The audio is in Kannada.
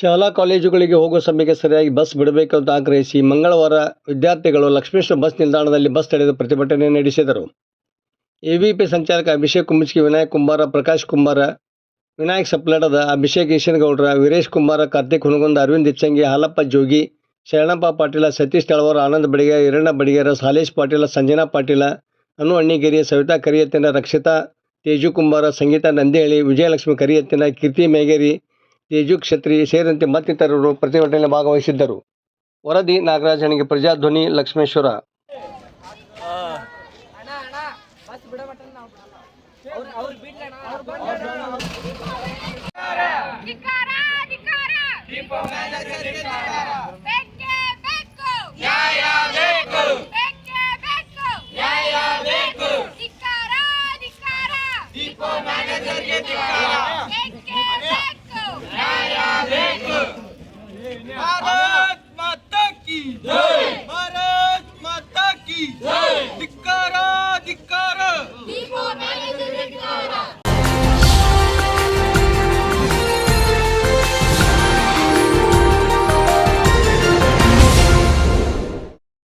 ಶಾಲಾ ಕಾಲೇಜುಗಳಿಗೆ ಹೋಗುವ ಸಮಯಕ್ಕೆ ಸರಿಯಾಗಿ ಬಸ್ ಬಿಡಬೇಕು ಅಂತ ಆಗ್ರಹಿಸಿ ಮಂಗಳವಾರ ವಿದ್ಯಾರ್ಥಿಗಳು ಲಕ್ಷ್ಮೇಶ್ವರ ಬಸ್ ನಿಲ್ದಾಣದಲ್ಲಿ ಬಸ್ ತಡೆದು ಪ್ರತಿಭಟನೆ ನಡೆಸಿದರು. ಎವಿಪಿ ಸಂಚಾಲಕ ಅಭಿಷೇಕ್ ಕುಂಬಿಸ್ಕಿ ವಿನಾಯಕ್ ಕುಂಬಾರ, ಪ್ರಕಾಶ್ ಕುಂಬಾರ, ವಿನಾಯಕ್ ಸಪ್ಲಡದ ಅಭಿಷೇಕ್ ಈಶನ್ಗೌಡ್ರ, ವೀರೇಶ್ ಕುಂಬಾರ, ಕಾರ್ತಿಕ್ ಹುನಗುಂದ ಅರವಿಂದ್ ಇಚ್ಚಂಗಿ, ಹಾಲಪ್ಪ ಜೋಗಿ, ಶರಣಪ್ಪ ಪಾಟೀಲ, ಸತೀಶ್ ತಳವಾರ, ಆನಂದ್ ಬಡಿಗೆ, ಈರಣ್ಣ ಬಡಿಗೇರ, ಸಾಲೇಶ್ ಪಾಟೀಲ, ಸಂಜನಾ ಪಾಟೀಲ, ಅನು ಅಣ್ಣಿಗೇರಿ, ಸವಿತಾ ಕರಿಯತ್ತಿನ, ರಕ್ಷಿತಾ, ತೇಜು ಕುಂಬಾರ, ಸಂಗೀತಾ ನಂದಿಹಳ್ಳಿ ವಿಜಯಲಕ್ಷ್ಮಿ ಕರಿಯತ್ತಿನ, ಕೀರ್ತಿ ಮೇಗೇರಿ ತೇಜು ಕ್ಷತ್ರಿ ಸೇರಿದಂತೆ ಮತ್ತಿತರರು ಪ್ರತಿಭಟನೆಯಲ್ಲಿ ಭಾಗವಹಿಸಿದ್ದರು. ವರದಿ ನಾಗರಾಜನಿಗೆ ಪ್ರಜಾಧ್ವನಿ ಲಕ್ಷ್ಮೇಶ್ವರ. ಬೇಕು. भारत माता की जय